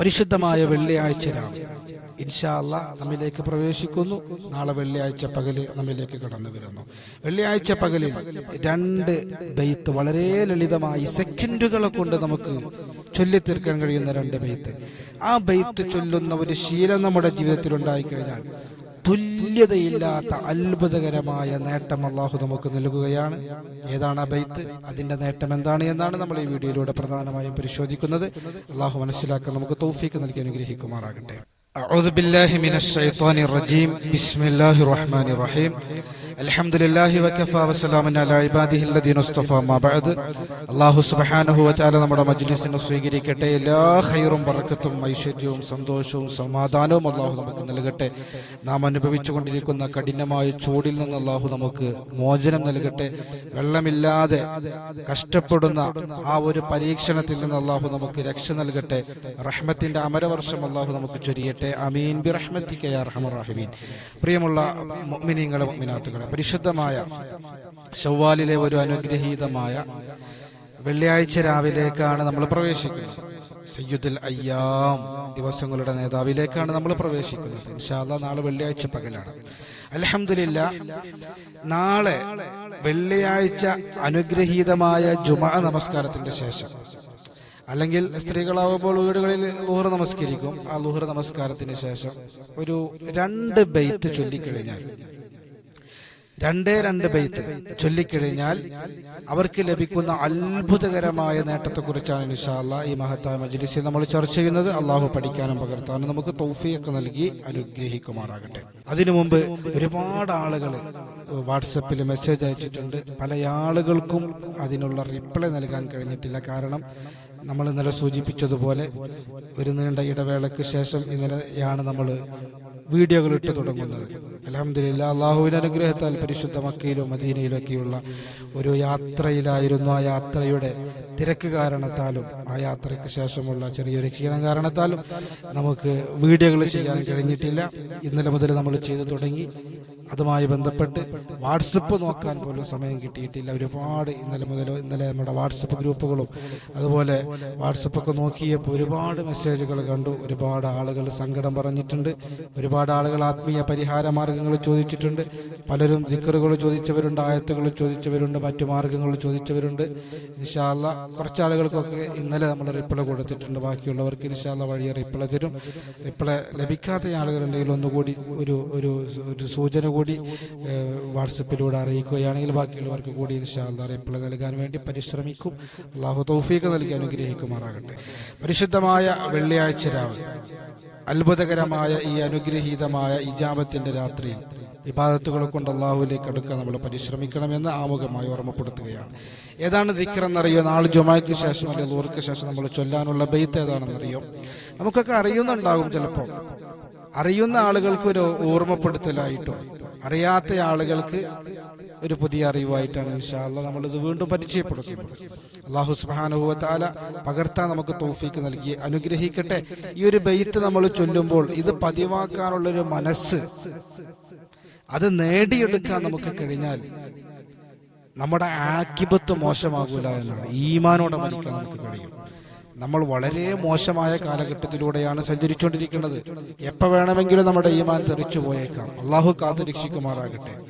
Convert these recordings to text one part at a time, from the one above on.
പരിശുദ്ധമായ വെള്ളിയാഴ്ച രാവ്. ഇൻഷാല്ല നമ്മിലേക്ക് പ്രവേശിക്കുന്നു. നാളെ വെള്ളിയാഴ്ച പകൽ നമ്മിലേക്ക് കടന്നു വരുന്നു. വെള്ളിയാഴ്ച പകലിൽ രണ്ട് ബെയ്ത്ത് വളരെ ലളിതമായി സെക്കൻഡുകളെ കൊണ്ട് നമുക്ക് ചൊല്ലിത്തീർക്കാൻ കഴിയുന്ന രണ്ട് ബെയ്ത്ത്. ആ ബെയ്ത്ത് ചൊല്ലുന്ന ഒരു ശീലം നമ്മുടെ ജീവിതത്തിൽ ഉണ്ടായിക്കഴിഞ്ഞാൽ തുല്യതയില്ലാത്ത അത്ഭുതകരമായ നേട്ടം അള്ളാഹു നമുക്ക് നൽകുകയാണ് ഏതാണ് ആ ബൈത്ത് അതിന്റെ നേട്ടം എന്താണ് എന്നാണ് നമ്മൾ ഈ വീഡിയോയിലൂടെ പ്രധാനമായും പരിശോധിക്കുന്നത് അള്ളാഹു മനസ്സിലാക്കാൻ നമുക്ക് തൗഫീക്ക് നൽകി അനുഗ്രഹിക്കുമാറാകട്ടെ أعوذ بالله من الشيطان الرجيم بسم الله الرحمن الرحيم അലഹമുല്ലാഹി വക്കഫ വസ്സലാമിൻ അലാ ഇബാദിഹി അല്ലദീന ഉസ്തഫ മാ അല്ലാഹു സുബ്ഹാനഹു വ നമ്മുടെ മജ്ലിസിനെ സ്വീകരിക്കട്ടെ. എല്ലാ ഖൈറും ബറക്കത്തും ഐശ്വര്യവും സന്തോഷവും സമാധാനവും അല്ലാഹു നമുക്ക് നൽകട്ടെ. നാം അനുഭവിച്ചുകൊണ്ടിരിക്കുന്ന കഠിനമായ ചൂടിൽ നിന്ന് അല്ലാഹു നമുക്ക് മോചനം നൽകട്ടെ. വെള്ളമില്ലാതെ കഷ്ടപ്പെടുന്ന ആ ഒരു പരീക്ഷണത്തിൽ നിന്ന് അല്ലാഹു നമുക്ക് രക്ഷ നൽകട്ടെ. റഹ്മത്തിന്റെ അമരവർഷം അല്ലാഹു നമുക്ക് ചൊരിയട്ടെ. അമീൻ ബി റഹ്മത്തിക്കയ റഹമുറാഹിമീൻ പ്രിയമുള്ള മുഅ്മിനീങ്ങളെ മുഅ്മിനാത്തുകൾ മുഅ്മിനാത്തുകളെ പരിശുദ്ധമായ ഷവ്വാലിലെ ഒരു അനുഗ്രഹീതമായ വെള്ളിയാഴ്ച രാവിലേക്കാണ് നമ്മൾ പ്രവേശിക്കുന്നത്. സയ്യുദുൽ അയ്യാം ദിവസങ്ങളുടെ നേതാവിലേക്കാണ് നമ്മൾ പ്രവേശിക്കുന്നത്. ഇൻഷാല്ല നാളെ വെള്ളിയാഴ്ച പകലാണ്. അലഹമില്ല നാളെ വെള്ളിയാഴ്ച അനുഗ്രഹീതമായ ജുമാ നമസ്കാരത്തിന്റെ ശേഷം. അല്ലെങ്കിൽ സ്ത്രീകളാവുമ്പോൾ വീടുകളിൽ ലുഹർ നമസ്കരിക്കും. ആ ലുഹർ നമസ്കാരത്തിന് ശേഷം ഒരു രണ്ട് ബെയ്ത്ത് ചൊല്ലിക്കഴിഞ്ഞാൽ രണ്ടേ രണ്ട് ബെയ്ത്ത് ചൊല്ലിക്കഴിഞ്ഞാൽ അവർക്ക് ലഭിക്കുന്ന അത്ഭുതകരമായ നേട്ടത്തെക്കുറിച്ചാണ് ഇൻഷാല്ല ഈ മഹത്തായ മജ്ലിസിൽ നമ്മൾ ചർച്ച ചെയ്യുന്നത്. അള്ളാഹു പഠിക്കാനും പകർത്താനും നമുക്ക് തൗഫിയൊക്കെ നൽകി അനുഗ്രഹിക്കുമാറാകട്ടെ. അതിനു മുമ്പ് ഒരുപാട് ആളുകൾ വാട്സപ്പിൽ മെസ്സേജ് അയച്ചിട്ടുണ്ട്. പല ആളുകൾക്കും അതിനുള്ള റിപ്ലൈ നൽകാൻ കഴിഞ്ഞിട്ടില്ല. കാരണം നമ്മൾ ഇന്നലെ സൂചിപ്പിച്ചതുപോലെ ഒരു നീണ്ട ഇടവേളയ്ക്ക് ശേഷം ഇന്നലെയാണ് നമ്മൾ വീഡിയോകൾ ഇട്ട് തുടങ്ങുന്നത്. അലഹമില്ല അള്ളാഹുവിന്റെ അനുഗ്രഹത്താൽ പരിശുദ്ധ മക്കയിലും മദീനയിലും ഒക്കെയുള്ള ഒരു യാത്രയിലായിരുന്നു ആ യാത്രയുടെ തിരക്ക് കാരണത്താലും ആ യാത്രയ്ക്ക് ശേഷമുള്ള ചെറിയൊരു ക്ഷീണം കാരണത്താലും നമുക്ക് വീഡിയോകൾ ചെയ്യാൻ കഴിഞ്ഞിട്ടില്ല. ഇന്നലെ മുതൽ നമ്മൾ ചെയ്തു തുടങ്ങി. അതുമായി ബന്ധപ്പെട്ട് വാട്സപ്പ് നോക്കാൻ പോലും സമയം കിട്ടിയിട്ടില്ല. ഒരുപാട് ഇന്നലെ മുതൽ ഇന്നലെ നമ്മുടെ വാട്സപ്പ് ഗ്രൂപ്പുകളും അതുപോലെ വാട്സപ്പൊക്കെ നോക്കിയപ്പോൾ ഒരുപാട് മെസ്സേജുകൾ കണ്ടു. ഒരുപാട് ആളുകൾ സങ്കടം പറഞ്ഞിട്ടുണ്ട്. ഒരുപാട് ആളുകൾ ആത്മീയ പരിഹാര മാർഗങ്ങൾ ചോദിച്ചിട്ടുണ്ട്. പലരും ദിക്കറുകൾ ചോദിച്ചവരുണ്ട് ആയത്തുകൾ ചോദിച്ചവരുണ്ട് മറ്റു മാർഗങ്ങൾ ചോദിച്ചവരുണ്ട്. ഇൻഷാല്ല കുറച്ച് ആളുകൾക്കൊക്കെ ഇന്നലെ നമ്മൾ റിപ്ലൈ കൊടുത്തിട്ടുണ്ട്. ബാക്കിയുള്ളവർക്ക് ഇൻഷാല്ല വഴിയെ റിപ്ലൈ തരും. റിപ്ലൈ ലഭിക്കാത്ത ആളുകളുണ്ടെങ്കിൽ ഒന്നുകൂടി ഒരു ഒരു ഒരു സൂചന കൂടി വാട്സപ്പിലൂടെ അറിയിക്കുകയാണെങ്കിൽ ബാക്കിയുള്ളവർക്ക് കൂടി ഇൻഷാല്ല റിപ്ലൈ നൽകാൻ വേണ്ടി പരിശ്രമിക്കും. അള്ളാഹു തൗഫീഖ് നൽകി അനുഗ്രഹിക്കുമാറാകട്ടെ. പരിശുദ്ധമായ വെള്ളിയാഴ്ച രാവ് അത്ഭുതകരമായ ഈ അനുഗ്രഹീതമായ ഇജാബത്തിന്റെ രാത്രിയിൽ വിഭാഗത്തുകളെ കൊണ്ട് അള്ളാഹുവിലേക്ക് അടുക്കാൻ നമ്മൾ പരിശ്രമിക്കണമെന്ന് ആമുഖമായി ഓർമ്മപ്പെടുത്തുകയാണ്. ഏതാണ് ദിക്കറെന്നറിയോ നാളെ ജുമായ്ക്ക് ശേഷം അല്ലെങ്കിൽ ഊർക്ക് ശേഷം നമ്മൾ ചൊല്ലാനുള്ള ബെയ്ത്ത് ഏതാണെന്നറിയോ? നമുക്കൊക്കെ അറിയുന്നുണ്ടാകും ചിലപ്പോൾ. അറിയുന്ന ആളുകൾക്ക് ഒരു ഓർമ്മപ്പെടുത്തലായിട്ടോ അറിയാത്ത ആളുകൾക്ക് ഒരു പുതിയ അറിവായിട്ടാണ് ഇൻഷാല്ല നമ്മളിത് വീണ്ടും പരിചയപ്പെടുത്തുന്നത്. അള്ളാഹു സുബാനുഭവത്താല പകർത്താൻ നമുക്ക് തോഫിക്ക് നൽകി. അനുഗ്രഹിക്കട്ടെ. ഈ ഒരു ബെയ്ത്ത് നമ്മൾ ചൊല്ലുമ്പോൾ ഇത് പതിവാക്കാനുള്ള ഒരു മനസ്സ് അത് നേടിയെടുക്കാൻ നമുക്ക് കഴിഞ്ഞാൽ നമ്മുടെ ആക്കിപത്ത് മോശമാകൂല എന്നാണ്. ഈമാനോടെ മരിക്കാൻ നമുക്ക് കഴിയും. നമ്മൾ വളരെ മോശമായ കാലഘട്ടത്തിലൂടെയാണ് സഞ്ചരിച്ചുകൊണ്ടിരിക്കുന്നത്. എപ്പോൾ വേണമെങ്കിലും നമ്മുടെ ഈമാൻ തെറിച്ചു പോയേക്കാം. അള്ളാഹു കാത്തു രക്ഷിക്കുമാറാകട്ടെ.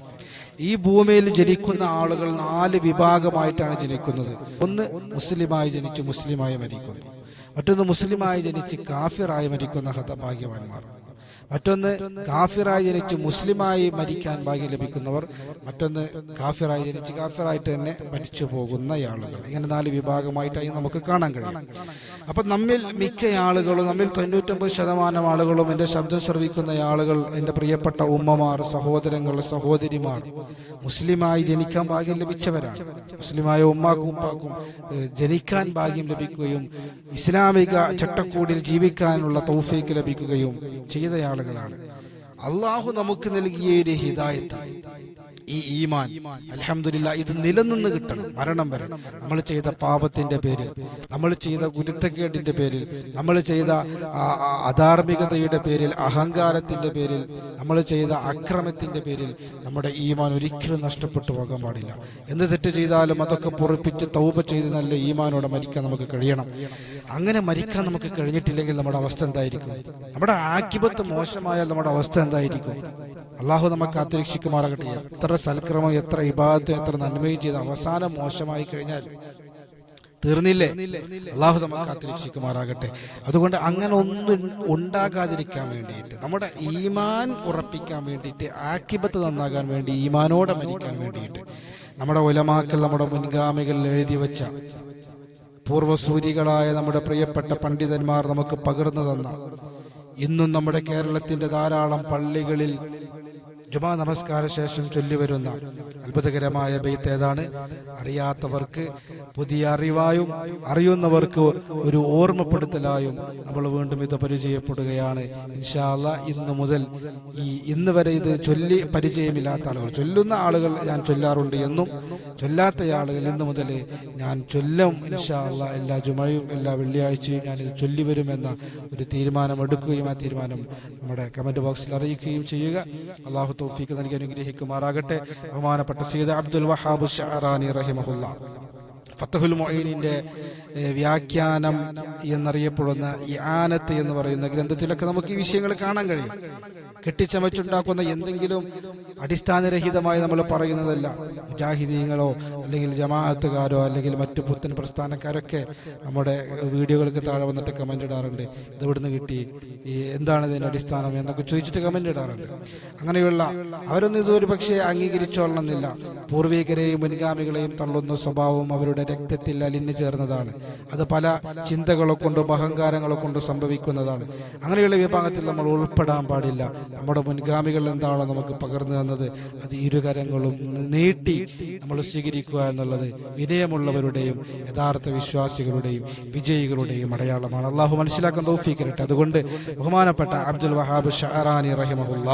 ഈ ഭൂമിയിൽ ജനിക്കുന്ന ആളുകൾ നാല് വിഭാഗമായിട്ടാണ് ജനിക്കുന്നത്. ഒന്ന് മുസ്ലിമായി ജനിച്ച് മുസ്ലിമായി മരിക്കുന്നു. മറ്റൊന്ന് മുസ്ലിമായി ജനിച്ച് കാഫിറായി മരിക്കുന്ന ഹതഭാഗ്യവാന്മാർ. മറ്റൊന്ന് കാഫിറായി ജനിച്ച് മുസ്ലിമായി മരിക്കാൻ ഭാഗ്യം ലഭിക്കുന്നവർ മറ്റൊന്ന് കാഫിറായി ജനിച്ച് കാഫിറായിട്ട് തന്നെ മരിച്ചു പോകുന്ന ആളുകൾ. ഇങ്ങനെ നാല് വിഭാഗമായിട്ടായി നമുക്ക് കാണാൻ കഴിയും. അപ്പൊ നമ്മിൽ മിക്ക ആളുകളും നമ്മിൽ തൊണ്ണൂറ്റൊമ്പത് ശതമാനം ആളുകളും എന്റെ ശബ്ദം ശ്രവിക്കുന്ന ആളുകൾ എന്റെ പ്രിയപ്പെട്ട ഉമ്മമാർ സഹോദരങ്ങൾ സഹോദരിമാർ മുസ്ലിമായി ജനിക്കാൻ ഭാഗ്യം ലഭിച്ചവരാണ്. മുസ്ലിമായ ഉമ്മാക്കും ഉപ്പാക്കും ജനിക്കാൻ ഭാഗ്യം ലഭിക്കുകയും ഇസ്ലാമിക ചട്ടക്കൂടിൽ ജീവിക്കാനുള്ള തൗഫീക്ക് ലഭിക്കുകയും ചെയ്ത ആളുകളാണ്. അള്ളാഹു നമുക്ക് നൽകിയ ഒരു ഹിദായത്ത്. ഈ ഈമാൻ അലഹമില്ല ഇത് നിലനിന്ന് കിട്ടണം മരണം വരെ. നമ്മൾ ചെയ്ത പാപത്തിന്റെ പേരിൽ നമ്മൾ ചെയ്ത ഗുരുത്തക്കേടിന്റെ പേരിൽ നമ്മൾ ചെയ്ത അധാർമികതയുടെ പേരിൽ അഹങ്കാരത്തിന്റെ പേരിൽ നമ്മൾ ചെയ്ത അക്രമത്തിന്റെ പേരിൽ നമ്മുടെ ഈമാൻ ഒരിക്കലും നഷ്ടപ്പെട്ടു പോകാൻ പാടില്ല. എന്ത് തെറ്റ് ചെയ്താലും അതൊക്കെ പൊറപ്പിച്ച് തൗപ ചെയ്ത് നല്ല ഈമാനോടെ മരിക്കാൻ നമുക്ക് കഴിയണം. അങ്ങനെ മരിക്കാൻ നമുക്ക് കഴിഞ്ഞിട്ടില്ലെങ്കിൽ നമ്മുടെ അവസ്ഥ എന്തായിരിക്കും? നമ്മുടെ ആക്കിപത്ത് മോശമായാൽ നമ്മുടെ അവസ്ഥ എന്തായിരിക്കും? അള്ളാഹു നമുക്ക് കാത്തുരക്ഷിക്കുമാറാകട്ടെ എത്ര സൽക്രമം എത്ര ഇബാദത്ത് എത്ര നന്മയും ചെയ്ത് അവസാനം മോശമായി കഴിഞ്ഞാൽ തീർന്നില്ലേ? അള്ളാഹു നമുക്ക് കാത്തുരക്ഷിക്കുമാറാകട്ടെ അതുകൊണ്ട് അങ്ങനെ ഒന്നും ഉണ്ടാകാതിരിക്കാൻ വേണ്ടിയിട്ട് നമ്മുടെ ഈമാൻ ഉറപ്പിക്കാൻ വേണ്ടിയിട്ട് ആക്കിപത്ത് നന്നാകാൻ വേണ്ടി ഈമാനോടെ മരിക്കാൻ വേണ്ടിയിട്ട് നമ്മുടെ ഒലമാക്കൽ നമ്മുടെ മുൻഗാമികൾ എഴുതി വെച്ച പൂർവസൂരികളായ നമ്മുടെ പ്രിയപ്പെട്ട പണ്ഡിതന്മാർ നമുക്ക് പകർന്നു തന്ന ഇന്നും നമ്മുടെ കേരളത്തിന്റെ ധാരാളം പള്ളികളിൽ ജുമാ നമസ്കാര ശേഷം ചൊല്ലിവരുന്ന അത്ഭുതകരമായ ബെയ്ത്ത് ഏതാണ്? അറിയാത്തവർക്ക് പുതിയ അറിവായും അറിയുന്നവർക്ക് ഒരു ഓർമ്മപ്പെടുത്തലായും നമ്മൾ വീണ്ടും ഇത് പരിചയപ്പെടുകയാണ്. ഇൻഷാല്ല ഇന്ന് മുതൽ ഈ ഇന്ന് വരെ ഇത് ചൊല്ലി പരിചയമില്ലാത്ത ആളുകൾ ചൊല്ലുന്ന ആളുകൾ ഞാൻ ചൊല്ലാറുണ്ട് എന്നും ചൊല്ലാത്ത ആളുകൾ ഇന്ന് മുതൽ ഞാൻ ചൊല്ലും. ഇൻഷാല്ല എല്ലാ ജുമയും എല്ലാ വെള്ളിയാഴ്ചയും ഞാൻ ഇത് ചൊല്ലി വരുമെന്ന ഒരു തീരുമാനം എടുക്കുകയും ആ തീരുമാനം നമ്മുടെ കമന്റ് ബോക്സിൽ അറിയിക്കുകയും ചെയ്യുക. അള്ളാഹു തൗഫീഖ് നൽകി അനുഗ്രഹിക്കുമാറാകട്ടെ. ബഹുമാനപ്പെട്ട സീദ് അബ്ദുൽ വഹാബ് ഷഹറാനി റഹിമഹുല്ല. ഫത്തഹുൽ മൊയ്നിന്റെ വ്യാഖ്യാനം എന്നറിയപ്പെടുന്ന ഈ ആനത്ത് എന്ന് പറയുന്ന ഗ്രന്ഥത്തിലൊക്കെ നമുക്ക് ഈ വിഷയങ്ങൾ കാണാൻ കഴിയും. കെട്ടിച്ചമച്ചുണ്ടാക്കുന്ന എന്തെങ്കിലും അടിസ്ഥാനരഹിതമായി നമ്മൾ പറയുന്നതല്ല. മുജാഹിദീങ്ങളോ അല്ലെങ്കിൽ ജമാഅത്തുകാരോ അല്ലെങ്കിൽ മറ്റു പുത്തൻ പ്രസ്ഥാനക്കാരൊക്കെ നമ്മുടെ വീഡിയോകൾക്ക് താഴെ വന്നിട്ട് കമന്റ് ഇടാറുണ്ട്. ഇത് ഇവിടുന്ന് കിട്ടി? ഈ എന്താണ് ഇതിന്റെ അടിസ്ഥാനം എന്നൊക്കെ ചോദിച്ചിട്ട് കമന്റ് ഇടാറുണ്ട്. അങ്ങനെയുള്ള അവരൊന്നും ഇതൊരു പക്ഷേ അംഗീകരിച്ചോളണമെന്നില്ല. പൂർവികരെയും മുൻഗാമികളെയും തള്ളുന്ന സ്വഭാവം അവരുടെ രക്തത്തിൽ അലിഞ്ഞു ചേർന്നതാണ്. അത് പല ചിന്തകളെ കൊണ്ടും അഹങ്കാരങ്ങളെ കൊണ്ടും സംഭവിക്കുന്നതാണ്. അങ്ങനെയുള്ള വിഭാഗത്തിൽ നമ്മൾ ഉൾപ്പെടാൻ പാടില്ല. നമ്മുടെ മുൻഗാമികൾ എന്താണോ നമുക്ക് പകർന്നു തന്നത് അത് ഇരുകരങ്ങളും നീട്ടി നമ്മൾ സ്വീകരിക്കുക എന്നുള്ളത് വിനയമുള്ളവരുടെയും യഥാർത്ഥ വിശ്വാസികളുടെയും വിജയികളുടെയും അടയാളമാണ്. അള്ളാഹു മനസ്സിലാക്കാൻ തോഫിക്കരട്ടെ അതുകൊണ്ട് ബഹുമാനപ്പെട്ട അബ്ദുൽ വഹാബ് ഷഹറാനി റഹിമഹുല്ല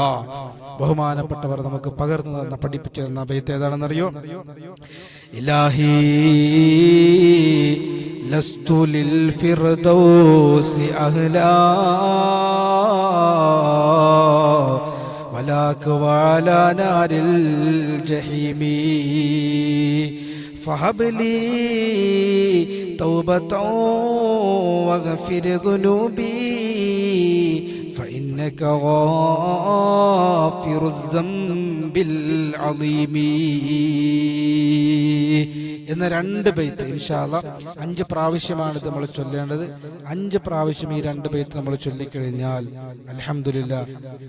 ബഹുമാനപ്പെട്ടവർ നമുക്ക് പകർന്നു തന്ന പഠിപ്പിച്ചു തന്ന അഭയത്ത് ഏതാണെന്നറിയോ? ഇലാഹി ലസ്തു ലിൽ ഫിർദൗസി അഹ്ലാ. ولاك وعلى نار الجحيم. فهب لي توبة واغفر ذنوبي فإنك غافر الذنب العظيم. എന്ന രണ്ട് ബെയ്ത്ത് ഇൻഷാല്ല അഞ്ച് പ്രാവശ്യമാണ് നമ്മൾ ചൊല്ലേണ്ടത്. അഞ്ച് പ്രാവശ്യം ഈ രണ്ട് ബെയ്ത്ത് നമ്മൾ ചൊല്ലിക്കഴിഞ്ഞാൽ അലഹമില്ല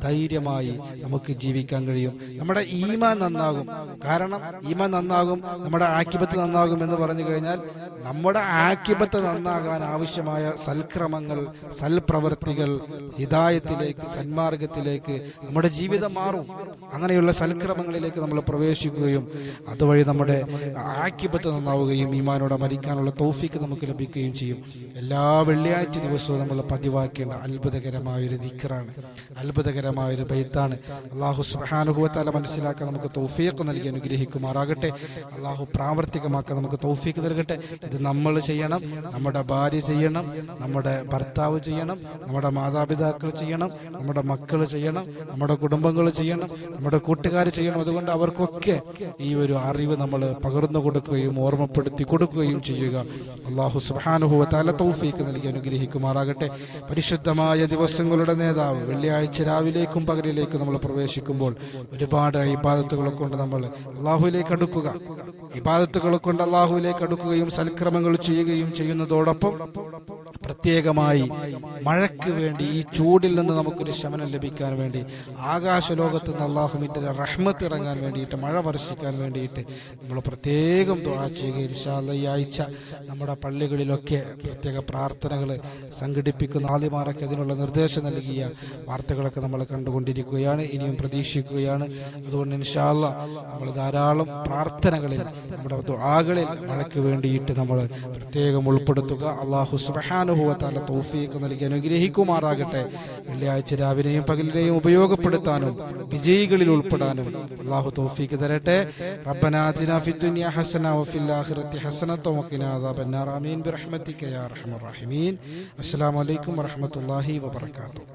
ധൈര്യമായി നമുക്ക് ജീവിക്കാൻ കഴിയും. നമ്മുടെ ഈമാൻ നന്നാകും. കാരണം ഈമാൻ നന്നാകും നമ്മുടെ ആക്കിപത്ത് നന്നാകും എന്ന് പറഞ്ഞു കഴിഞ്ഞാൽ നമ്മുടെ ആക്കിപത്ത് നന്നാകാൻ ആവശ്യമായ സൽക്രമങ്ങൾ സൽപ്രവൃത്തികൾ ഹിതായത്തിലേക്ക് സന്മാർഗത്തിലേക്ക് നമ്മുടെ ജീവിതം മാറും. അങ്ങനെയുള്ള സൽക്രമങ്ങളിലേക്ക് നമ്മൾ പ്രവേശിക്കുകയും അതുവഴി നമ്മുടെ ആക്കിബത്ത് നന്നാവുകയും ഈമാനോടെ മരിക്കാനുള്ള തോഫിക്ക് നമുക്ക് ലഭിക്കുകയും ചെയ്യും. എല്ലാ വെള്ളിയാഴ്ച ദിവസവും നമ്മൾ പതിവാക്കേണ്ട അത്ഭുതകരമായൊരു ദിക്കറാണ് അത്ഭുതകരമായൊരു ബൈത്താണ്. അള്ളാഹു സുഹാനുഭവത്താല മനസ്സിലാക്കാൻ നമുക്ക് തോഫിയൊക്കെ നൽകി അനുഗ്രഹിക്കുമാറാകട്ടെ. അള്ളാഹു പ്രാവർത്തികമാക്കാൻ നമുക്ക് തോഫിക്ക് നൽകട്ടെ. ഇത് നമ്മൾ ചെയ്യണം നമ്മുടെ ഭാര്യ ചെയ്യണം നമ്മുടെ ഭർത്താവ് ചെയ്യണം നമ്മുടെ മാതാപിതാക്കൾ ചെയ്യണം നമ്മുടെ മക്കൾ ചെയ്യണം നമ്മുടെ കുടുംബങ്ങൾ ചെയ്യണം നമ്മുടെ കൂട്ടുകാർ ചെയ്യണം. അതുകൊണ്ട് അവർക്കൊക്കെ ഈ ഒരു അറിവ് നമ്മൾ പകർന്നു കൊടുക്കുകയും ഓർമ്മപ്പെടുത്തി കൊടുക്കുകയും ചെയ്യുക. അള്ളാഹു സുബാനുഹുവ തല തൗഫീക്ക് നൽകി അനുഗ്രഹിക്കുമാറാകട്ടെ. പരിശുദ്ധമായ ദിവസങ്ങളുടെ നേതാവ് വെള്ളിയാഴ്ച രാവിലേക്കും പകലിലേക്കും നമ്മൾ പ്രവേശിക്കുമ്പോൾ ഒരുപാട് ഇബാദത്തുകളെ കൊണ്ട് നമ്മൾ അള്ളാഹുവിലേക്ക് അടുക്കുക. ഇബാദത്തുകളെ കൊണ്ട് അള്ളാഹുവിലേക്ക് അടുക്കുകയും സൽക്രമങ്ങൾ ചെയ്യുകയും ചെയ്യുന്നതോടൊപ്പം പ്രത്യേകമായി മഴയ്ക്ക് വേണ്ടി ഈ ചൂടിൽ നിന്ന് നമുക്കൊരു ശമനം ലഭിക്കാൻ വേണ്ടി ആകാശലോകത്ത് നിന്ന് അള്ളാഹുവിന്റെ റഹ്മത്ത് ഇറങ്ങാൻ വേണ്ടിയിട്ട് മഴ വർഷിക്കാൻ വേണ്ടിയിട്ട് നമ്മൾ പ്രത്യേകം ദുആ ചെയ്യുക. ഇൻഷാല്ല ഈ ആഴ്ച നമ്മുടെ പള്ളികളിലൊക്കെ പ്രത്യേക പ്രാർത്ഥനകൾ സംഘടിപ്പിക്കുന്ന ആദ്യമാരൊക്കെ അതിനുള്ള നിർദ്ദേശം നൽകിയ വാർത്തകളൊക്കെ നമ്മൾ കണ്ടുകൊണ്ടിരിക്കുകയാണ് ഇനിയും പ്രതീക്ഷിക്കുകയാണ്. അതുകൊണ്ട് ഇൻഷാല്ല നമ്മൾ ധാരാളം പ്രാർത്ഥനകളിൽ നമ്മുടെ ദുആകളിൽ മഴയ്ക്ക് വേണ്ടിയിട്ട് നമ്മൾ പ്രത്യേകം ഉൾപ്പെടുത്തുക. അള്ളാഹു സുബ്ഹാനഹു സുബാനുഭവത്താല തൗഫീക്ക് നൽകി അനുഗ്രഹിക്കുമാറാകട്ടെ. വെള്ളിയാഴ്ച രാവിലെയും പകലിലെയും ഉപയോഗപ്പെടുത്താനും വിജയികളിൽ ഉൾപ്പെടാനും അള്ളാഹു തൗഫീക്ക് തരട്ടെ. റബ്ബനാജിന ഫിദ്ദുനിയ ഹസന വഫിൽ ആഖിറത്തി ഹസനത്വ വഖിന അദാബന്നാർ. ആമീൻ. ബിറഹ്മതിക യാ അർഹമർ റഹീമീൻ. അസ്സലാമു അലൈക്കും വറഹ്മത്തുള്ളാഹി വബറകാതുഹു.